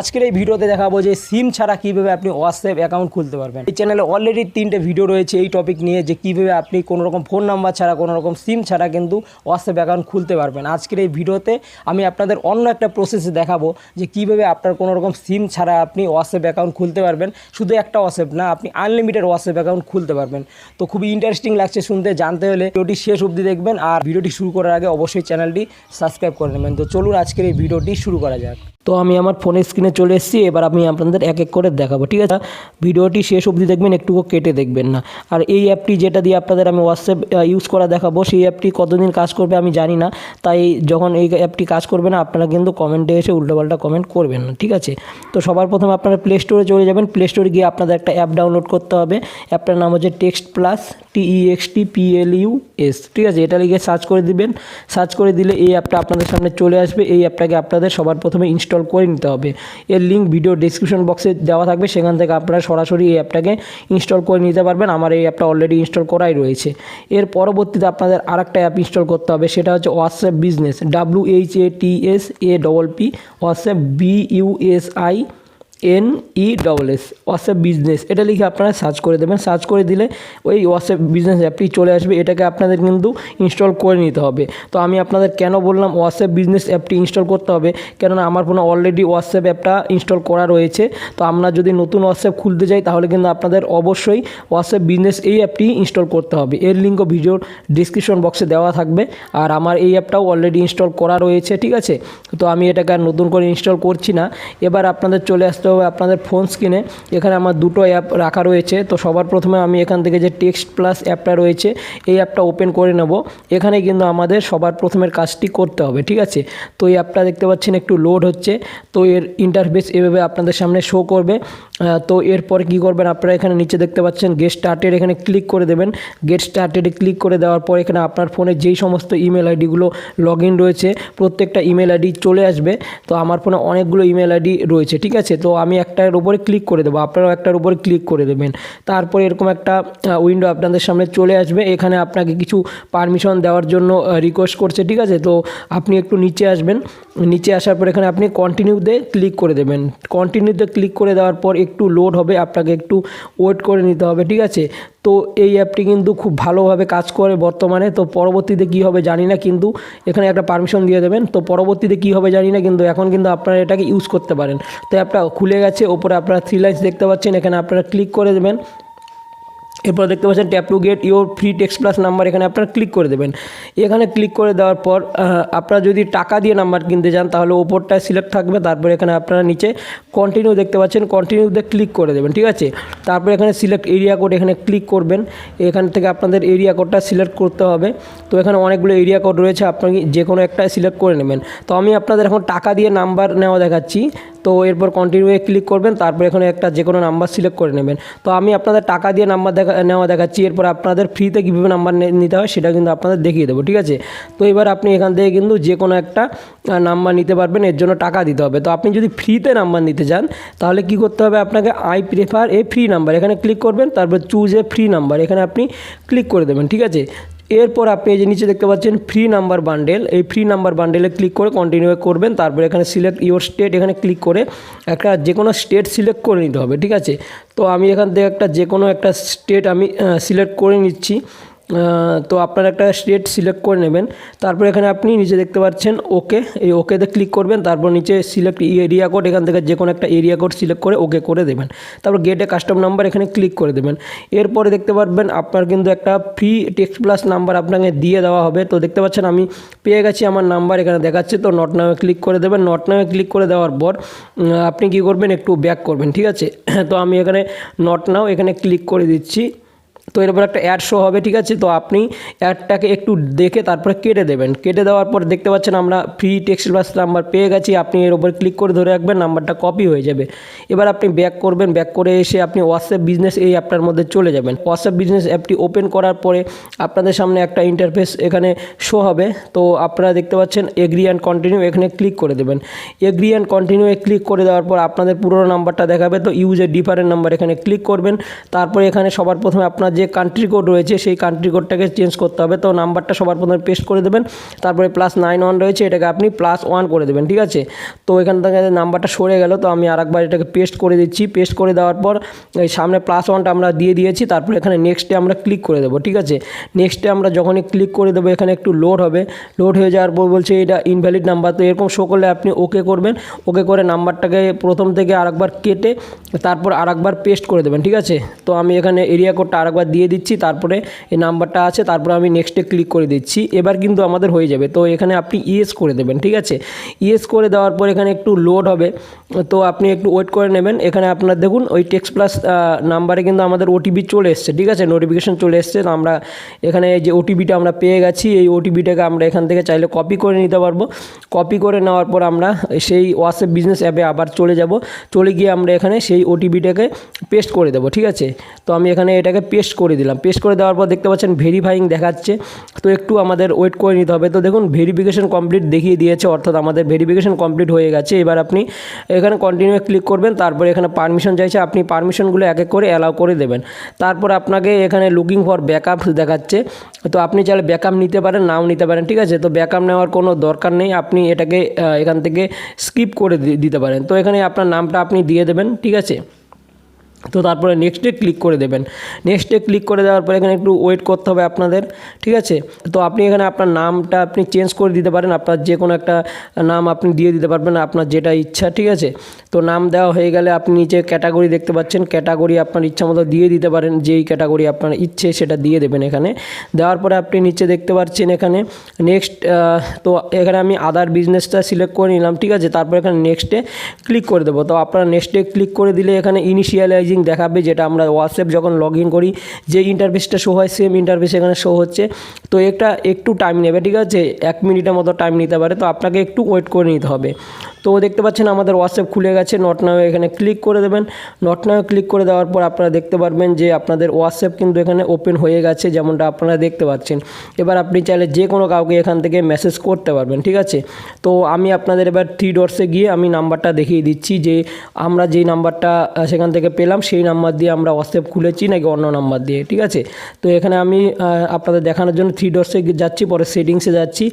আজকের এই ভিডিওতে দেখাবো যে সিম ছাড়া কীভাবে আপনি হোয়াটসঅ্যাপ অ্যাকাউন্ট খুলতে পারবেন। এই চ্যানেলে অলরেডি তিনটে ভিডিও রয়েছে এই টপিক নিয়ে যে কীভাবে আপনি কোনো রকম ফোন নাম্বার ছাড়া কোনো রকম সিম ছাড়া কিন্তু হোয়াটসঅ্যাপ অ্যাকাউন্ট খুলতে পারবেন। আজকের এই ভিডিওতে আমি আপনাদের অন্য একটা প্রসেসে দেখাবো যে কীভাবে আপনার কোনো রকম সিম ছাড়া আপনি হোয়াটসঅ্যাপ অ্যাকাউন্ট খুলতে পারবেন। শুধু একটা হোয়াটসঅ্যাপ না, আপনি আনলিমিটেড হোয়াটসঅ্যাপ অ্যাকাউন্ট খুলতে পারবেন। তো খুবই ইন্টারেস্টিং লাগছে শুনতে, জানতে হলে ভিডিওটি শেষ অবধি দেখবেন। আর ভিডিওটি শুরু করার আগে অবশ্যই চ্যানেলটি সাবস্ক্রাইব করে নেবেন। তো চলুন আজকের এই ভিডিওটি শুরু করা যাক। তো আমি আমার ফোনের স্ক্রিনে চলে এসেছি, এবার আমি আপনাদের এক এক করে দেখাবো, ঠিক আছে? ভিডিওটি শেষ অবধি দেখবেন, একটুকু কেটে দেখবেন না। আর এই অ্যাপটি যেটা দিয়ে আপনাদের আমি হোয়াটসঅ্যাপ ইউজ করা দেখাবো, সেই অ্যাপটি কতদিন কাজ করবে আমি জানি না, তাই যখন এই অ্যাপটি কাজ করবে না, আপনারা কিন্তু কমেন্টে এসে উল্টোপাল্টা কমেন্ট করবেন না, ঠিক আছে? তো সবার প্রথমে আপনারা প্লে স্টোরে চলে যাবেন প্লে স্টোরে গিয়ে আপনাদের একটা অ্যাপ ডাউনলোড করতে হবে অ্যাপটার নাম হচ্ছে text plus T E X T P L U S ঠিক আছে? এটা লিখে সার্চ করে দিবেন। সার্চ করে দিলে এই অ্যাপটা আপনাদের সামনে চলে আসবে। এই অ্যাপটাকে আপনাদের সবার প্রথমে ইনস্টল করে নিতে হবে। এর লিঙ্ক ভিডিও ডিসক্রিপশন বক্সে দেওয়া থাকবে। সেখান থেকে আপনারা সরাসরি এই অ্যাপটাকে ইনস্টল করে নিতে পারবেন। আমার এই অ্যাপটা অলরেডি ইনস্টল করাই রয়েছে। এর পরবর্তীতে আপনাদের আরেকটা অ্যাপ ইনস্টল করতে হবে। সেটা হচ্ছে WhatsApp business W H A T S A double P WhatsApp B U S I N E double S WhatsApp business এটা লিখে আপনারা সার্চ করে দেবেন। সার্চ করে দিলে ওই হোয়াটসঅ্যাপ বিজনেস অ্যাপটি চলে আসবে। এটাকে আপনাদের কিন্তু ইনস্টল করে নিতে হবে। তো আমি আপনাদের কেন বললাম হোয়াটসঅ্যাপ বিজনেস অ্যাপটি ইনস্টল করতে হবে? কেননা আমার ফোনে অলরেডি হোয়াটসঅ্যাপ অ্যাপটা ইনস্টল করা রয়েছে। তো আমরা যদি নতুন হোয়াটসঅ্যাপ খুলতে যাই, তাহলে কিন্তু আপনাদের অবশ্যই হোয়াটসঅ্যাপ বিজনেস এই অ্যাপটি ইনস্টল করতে হবে। এর লিঙ্কও ভিডিওর ডিসক্রিপশন বক্সে দেওয়া থাকবে। আর আমার এই অ্যাপটাও অলরেডি ইনস্টল করা রয়েছে, ঠিক আছে? তো আমি এটাকে আর নতুন করে ইনস্টল করছি না। এবার আপনাদের চলে আসতে হবে আপনাদের ফোন স্ক্রিনে এখানে আমার দুটো অ্যাপ রাখা রয়েছে। তো সবার প্রথমে আমি এখান থেকে যে টেক্সট প্লাস অ্যাপটা রয়েছে, এই অ্যাপটা ওপেন করে নেব। এখানে কিন্তু আমাদের সবার প্রথমের কাজটি করতে হবে, ঠিক আছে? তো এই অ্যাপটা দেখতে পাচ্ছেন একটু লোড হচ্ছে। তো এর ইন্টারফেস এভাবে আপনাদের সামনে শো করবে। তো এরপর কি করবেন আপনারা এখানে নিচে দেখতে পাচ্ছেন গেট স্টার্টেড এখানে ক্লিক করে দেবেন। গেট স্টার্টেডে ক্লিক করে দেওয়ার পর এখানে আপনার ফোনে যেই সমস্ত ইমেল আইডিগুলো লগ রয়েছে, প্রত্যেকটা ইমেল আইডি চলে আসবে। তো আমার ফোনে অনেকগুলো ইমেল আইডি রয়েছে, ঠিক আছে? তো আমি একটার উপরে ক্লিক করে দেবো, আপনারাও একটার উপরে ক্লিক করে দেবেন। তারপর এরকম একটা উইন্ডো আপনাদের সামনে চলে আসবে। এখানে আপনাকে কিছু পারমিশন দেওয়ার জন্য রিকোয়েস্ট করছে, ঠিক আছে? তো আপনি একটু নিচে আসবেন। নিচে আসার পর এখানে আপনি কন্টিনিউতে ক্লিক করে দেবেন। কন্টিনিউতে ক্লিক করে দেওয়ার পর একটু লোড হবে, আপনাকে একটু ওয়েট করে নিতে হবে, ঠিক আছে? তো এই অ্যাপটি কিন্তু খুব ভালোভাবে কাজ করে বর্তমানে। তো পরবর্তীতে কী হবে জানি না, কিন্তু এখানে একটা পারমিশন দিয়ে দেবেন। তো পরবর্তীতে কী হবে জানি না, কিন্তু এখন কিন্তু আপনারা এটাকে ইউজ করতে পারেন। তো অ্যাপটা খুলে গেছে, ওপরে আপনারা থ্রি লাইন্স দেখতে পাচ্ছেন। এখানে আপনারা ক্লিক করে দেবেন। এরপর দেখতে পাচ্ছেন tap to get your free text plus number এখানে আপনারা ক্লিক করে দেবেন। এখানে ক্লিক করে দেওয়ার পর আপনারা যদি টাকা দিয়ে নাম্বার কিনতে চান, তাহলে ওপরটায় সিলেক্ট থাকবে, তারপর এখানে আপনারা নিচে কন্টিনিউ দেখতে পাচ্ছেন কন্টিনিউতে ক্লিক করে দেবেন, ঠিক আছে? তারপর এখানে সিলেক্ট এরিয়া কোড এখানে ক্লিক করবেন। এখান থেকে আপনাদের এরিয়া কোডটা সিলেক্ট করতে হবে। তো এখানে অনেকগুলো এরিয়া কোড রয়েছে আপনি যে কোনো একটা সিলেক্ট করে নেবেন। তো আমি আপনাদের এখন টাকা দিয়ে নাম্বার নেওয়া দেখাচ্ছি। তো এরপর কন্টিনিউয়ে ক্লিক করবেন, তারপর এখানে একটা যে কোনো নাম্বার সিলেক্ট করে নেবেন। তো আমি আপনাদের টাকা দিয়ে নাম্বার দেখা, নেওয়া দেখাচ্ছি, এরপর আপনাদের ফ্রিতে কীভাবে নাম্বার নিতে হয় সেটা কিন্তু আপনাদের দেখিয়ে দেবো, ঠিক আছে? তো এবার আপনি এখান থেকে কিন্তু যে কোনো একটা নাম্বার নিতে পারবেন, এর জন্য টাকা দিতে হবে। তো আপনি যদি ফ্রিতে নাম্বার নিতে চান, তাহলে কি করতে হবে আপনাকে I prefer a free number এখানে ক্লিক করবেন, তারপর চুজ এ ফ্রি নাম্বার এখানে আপনি ক্লিক করে দেবেন, ঠিক আছে? এরপর আপনি এই যে নিচে দেখতে পাচ্ছেন ফ্রি নাম্বার বান্ডেল এই ফ্রি নাম্বার বান্ডেলে ক্লিক করে কন্টিনিউ করবেন, তারপরে এখানে সিলেক্ট ইওর স্টেট এখানে ক্লিক করে একটা যে কোনো স্টেট সিলেক্ট করে নিতে হবে, ঠিক আছে? তো আমি এখান থেকে একটা যে কোনো একটা স্টেট আমি সিলেক্ট করে নিচ্ছি। তো আপনারা একটা স্টেট সিলেক্ট করে নেবেন। তারপর এখানে আপনি নিচে দেখতে পাচ্ছেন ওকে এই ওকেতে ক্লিক করবেন, তারপর নিচে সিলেক্ট এরিয়া কোড এখান থেকে যে কোনো একটা এরিয়া কোড সিলেক্ট করে ওকে করে দেবেন। তারপর গেটে কাস্টম নাম্বার এখানে ক্লিক করে দেবেন। এরপরে দেখতে পারবেন আপনার কিন্তু একটা ফ্রি টেক্সট প্লাস নাম্বার আপনাকে দিয়ে দেওয়া হবে। তো দেখতে পাচ্ছেন আমি পেয়ে গেছি, আমার নাম্বার এখানে দেখাচ্ছে। তো নট নামে ক্লিক করে দেবেন। নট নামে ক্লিক করে দেওয়ার পর আপনি কি করবেন? একটু ব্যাক করবেন, ঠিক আছে? তো আমি এখানে নট নাও এখানে ক্লিক করে দিচ্ছি। তো এরপর একটা অ্যাড শো হবে, ঠিক আছে? তো আপনি অ্যাডটাকে একটু দেখে তারপরে কেটে দেবেন। কেটে দেওয়ার পর দেখতে পাচ্ছেন আমরা ফ্রি টেক্সট বাস নাম্বার পেয়ে গেছি। আপনি এর উপর ক্লিক করে ধরে রাখবেন নাম্বারটা কপি হয়ে যাবে। এবার আপনি ব্যাক করবেন ব্যাক করে এসে আপনি হোয়াটসঅ্যাপ বিজনেস এই অ্যাপটার মধ্যে চলে যাবেন। হোয়াটসঅ্যাপ বিজনেস অ্যাপটি ওপেন করার পরে আপনাদের সামনে একটা ইন্টারফেস এখানে শো হবে। তো আপনারা দেখতে পাচ্ছেন এগ্রি অ্যান্ড কন্টিনিউ এখানে ক্লিক করে দেবেন। এগ্রি অ্যান্ড কন্টিনিউ ক্লিক করে দেওয়ার পর আপনাদের পুরোনো নাম্বারটা দেখাবে। তো ইউজ এ ডিফারেন্ট নাম্বার এখানে ক্লিক করবেন। তারপরে এখানে সবার প্রথমে আপনার যে যে কান্ট্রি কোড রয়েছে, সেই কান্ট্রি কোডটাকে চেঞ্জ করতে হবে। তো নাম্বারটা সবার প্রথমে পেস্ট করে দেবেন, তারপরে প্লাস নাইন ওয়ান রয়েছে, এটাকে আপনি প্লাস ওয়ান করে দেবেন, ঠিক আছে? তো এখান থেকে নাম্বারটা সরে গেল, তো আমি আরেকবার এটাকে পেস্ট করে দিচ্ছি। পেস্ট করে দেওয়ার পর এই সামনে প্লাস ওয়ানটা আমরা দিয়ে দিয়েছি, তারপরে এখানে নেক্সটে আমরা ক্লিক করে দেবো, ঠিক আছে? নেক্সটে আমরা যখনই ক্লিক করে দেবো, এখানে একটু লোড হবে। লোড হয়ে যাওয়ার পর বলছে এটা ইনভ্যালিড নাম্বার তো এরকম শো করলে আপনি ওকে করবেন। ওকে করে নাম্বারটাকে প্রথম থেকে আরেকবার কেটে, তারপর আরেকবার পেস্ট করে দেবেন, ঠিক আছে? তো আমি এখানে এরিয়া কোডটা আরেকবার দিয়ে দিচ্ছি, তারপরে এই নাম্বারটা আছে, তারপরে আমি নেক্সটে ক্লিক করে দিচ্ছি, এবার কিন্তু আমাদের হয়ে যাবে। তো এখানে আপনি ইএস করে দেবেন, ঠিক আছে? ইএস করে দেওয়ার পর এখানে একটু লোড হবে, তো আপনি একটু ওয়েট করে নেবেন। এখানে আপনার দেখুন, ওই টেক্সট প্লাস নাম্বারে কিন্তু আমাদের ওটিপি চলে এসছে, ঠিক আছে? নোটিফিকেশন চলে এসছে, তো আমরা এখানে যে ওটিপিটা আমরা পেয়ে গেছি, এই ওটিপিটাকে আমরা এখান থেকে চাইলে কপি করে নিতে পারব। কপি করে নেওয়ার পর আমরা সেই হোয়াটসঅ্যাপ বিজনেস অ্যাপে আবার চলে যাব। চলে গিয়ে আমরা এখানে সেই ওটিপিটাকে পেস্ট করে দেবো, ঠিক আছে? তো আমি এখানে এটাকে পেস্ট করে দিলাম। পেস্ট করে দেওয়ার পর দেখতে পাচ্ছেন ভেরিফাইং দেখাচ্ছে। তো একটু আমাদের ওয়েট করে নিতে হবে। তো দেখুন ভেরিফিকেশন কমপ্লিট দেখিয়ে দিয়েছে, অর্থাৎ আমাদের ভেরিফিকেশন কমপ্লিট হয়ে গেছে। এবার আপনি এখানে কন্টিনিউ ক্লিক করবেন, তারপরে এখানে পারমিশন চাইছে, আপনি পারমিশনগুলো এক এক করে অ্যালাউ করে দেবেন। তারপর আপনাকে এখানে লুকিং ফর ব্যাকআপ দেখাচ্ছে। তো আপনি চাইলে ব্যাকআপ নিতে পারেন, নাও নিতে পারেন, ঠিক আছে? তো ব্যাকআপ নেওয়ার কোনো দরকার নেই। আপনি এটাকে এখান থেকে স্কিপ করে দিতে পারেন। তো এখানে আপনার নামটা আপনি দিয়ে দেবেন, ঠিক আছে? তো তারপরে নেক্সটে ক্লিক করে দেবেন। নেক্সটে ক্লিক করে দেওয়ার পরে এখানে একটু ওয়েট করতে হবে আপনাদের, ঠিক আছে? তো আপনি এখানে আপনার নামটা আপনি চেঞ্জ করে দিতে পারেন, আপনার যে কোনো একটা নাম আপনি দিয়ে দিতে পারবেন আপনার যেটা ইচ্ছা, ঠিক আছে? তো নাম দেওয়া হয়ে গেলে আপনি নিচে ক্যাটাগরি দেখতে পাচ্ছেন ক্যাটাগরি আপনার ইচ্ছা মতো দিয়ে দিতে পারেন, যেই ক্যাটাগরি আপনার ইচ্ছে সেটা দিয়ে দেবেন এখানে। দেওয়ার পরে আপনি নিচে দেখতে পাচ্ছেন এখানে নেক্সট তো এখানে আমি আদার বিজনেসটা সিলেক্ট করে নিলাম, ঠিক আছে? তারপর এখানে নেক্সটে ক্লিক করে দেবো। তো আপনারা নেক্সটে ক্লিক করে দিলে এখানে ইনিশিয়ালাইজিং দেখাবে, যেটা আমরা হোয়াটসঅ্যাপ যখন লগ ইন করি, যে ইন্টারফেসটা শো হয় সেম ইন্টারফেস এখানে শো হচ্ছে। তো এটা একটু টাইম নেবে, ঠিক আছে? এক মিনিটের মতো টাইম নিতে পারে। তো আপনাকে একটু ওয়েট করে নিতে হবে। তো দেখতে পাচ্ছেন আমাদের হোয়াটসঅ্যাপ খুলে গেছে নট নাও এখানে ক্লিক করে দেবেন। নট নাও ক্লিক করে দেওয়ার পর আপনারা দেখতে পারবেন যে আপনাদের হোয়াটসঅ্যাপ কিন্তু এখানে ওপেন হয়ে গেছে, যেমনটা আপনারা দেখতে পাচ্ছেন। এবার আপনি চাইলে যে কোনো কাউকে এখান থেকে মেসেজ করতে পারবেন, ঠিক আছে? তো আমি আপনাদের এবার থ্রি ডটসে গিয়ে আমি নাম্বারটা দেখিয়ে দিচ্ছি যে আমরা যেই নাম্বারটা সেখান থেকে পেলাম, সেই নাম্বার দিয়ে আমরা হোয়াটসঅ্যাপ খুলেছি নাকি অন্য নাম্বার দিয়ে, ঠিক আছে? তো এখানে আমি আপনাদের দেখানোর জন্য থ্রি ডটসে যাচ্ছি, পরে সেটিংসে যাচ্ছি।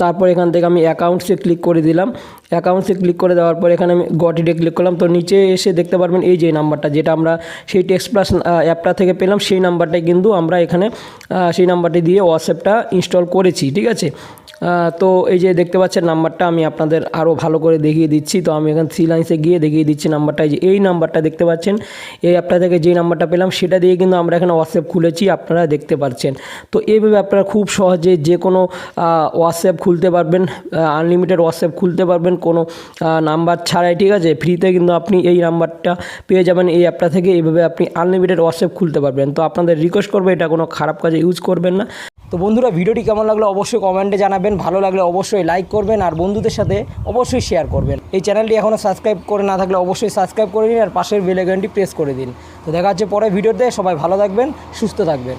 তারপর এখান থেকে আমি অ্যাকাউন্টসে ক্লিক করে দিলাম। অ্যাকাউন্টসে ক্লিক করে দেওয়ার পর এখানে আমি গটিতে ক্লিক করলাম। তো নিচে এসে দেখতে পারবেন এই যে নাম্বারটা যেটা আমরা সেই টেক্সট প্লাস অ্যাপটা থেকে পেলাম, সেই নাম্বারটাই কিন্তু আমরা এখানে সেই নাম্বারটি দিয়ে হোয়াটসঅ্যাপটা ইনস্টল করেছি, ঠিক আছে? তো এই যে দেখতে পাচ্ছেন নাম্বারটা আমি আপনাদের আরও ভালো করে দেখিয়ে দিচ্ছি। তো আমি এখানে থ্রি লাইন্সে গিয়ে দেখিয়ে দিচ্ছি নাম্বারটা যে এই নাম্বারটা দেখতে পাচ্ছেন, এই অ্যাপটা থেকে যেই নাম্বারটা পেলাম, সেটা দিয়ে কিন্তু আমরা এখানে হোয়াটসঅ্যাপ খুলেছি, আপনারা দেখতে পাচ্ছেন। তো এইভাবে আপনারা খুব সহজে যে কোনো হোয়াটসঅ্যাপ খুলতে পারবেন আনলিমিটেড হোয়াটসঅ্যাপ খুলতে পারবেন। কোনো নাম্বার ছাড়াই, ঠিক আছে? ফ্রিতে কিন্তু আপনি এই নাম্বারটা পেয়ে যাবেন এই অ্যাপটা থেকে। এইভাবে আপনি আনলিমিটেড হোয়াটসঅ্যাপ খুলতে পারবেন। তো আপনাদের রিকোয়েস্ট করব, এটা কোনো খারাপ কাজে ইউজ করবেন না। তো বন্ধুরা, ভিডিওটি কেমন লাগল অবশ্যই কমেন্টে জানাবেন। ভালো লাগলে অবশ্যই লাইক করবেন আর বন্ধুদের সাথে অবশ্যই শেয়ার করবেন। এই চ্যানেলটি এখনও সাবস্ক্রাইব করে না থাকলে অবশ্যই সাবস্ক্রাইব করে নিন আর পাশের বেল আইকনটি প্রেস করে দিন। তো দেখা হচ্ছে পরে ভিডিওতে। সবাই ভালো থাকবেন, সুস্থ থাকবেন।